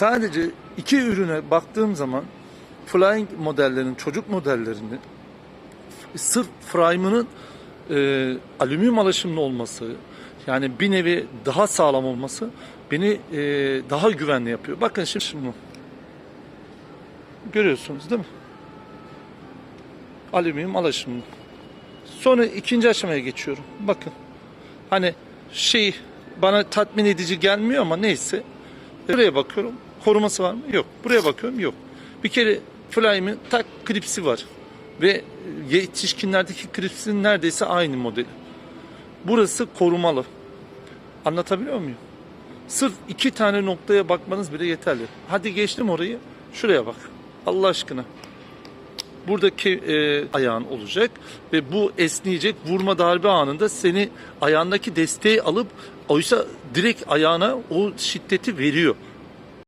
sadece iki ürüne baktığım zaman flying modellerin, çocuk modellerini sırf frame'ının e, alüminyum alaşımlı olması yani bir nevi daha sağlam olması beni e, daha güvenli yapıyor. Bakın şimdi şunu görüyorsunuz değil mi? Alüminyum alaşımlı. Sonra ikinci aşamaya geçiyorum. Bakın hani şey bana tatmin edici gelmiyor ama neyse. Buraya bakıyorum. Koruması var mı? Yok. Buraya bakıyorum. Yok. Bir kere Flyme'in tak klipsi var. Ve yetişkinlerdeki klipsin neredeyse aynı modeli. Burası korumalı. Anlatabiliyor muyum? Sırf iki tane noktaya bakmanız bile yeterli. Hadi geçtim orayı. Şuraya bak. Allah aşkına. Buradaki e, ayağın olacak ve bu esneyecek vurma darbe anında seni ayağındaki desteği alıp oysa direkt ayağına o şiddeti veriyor.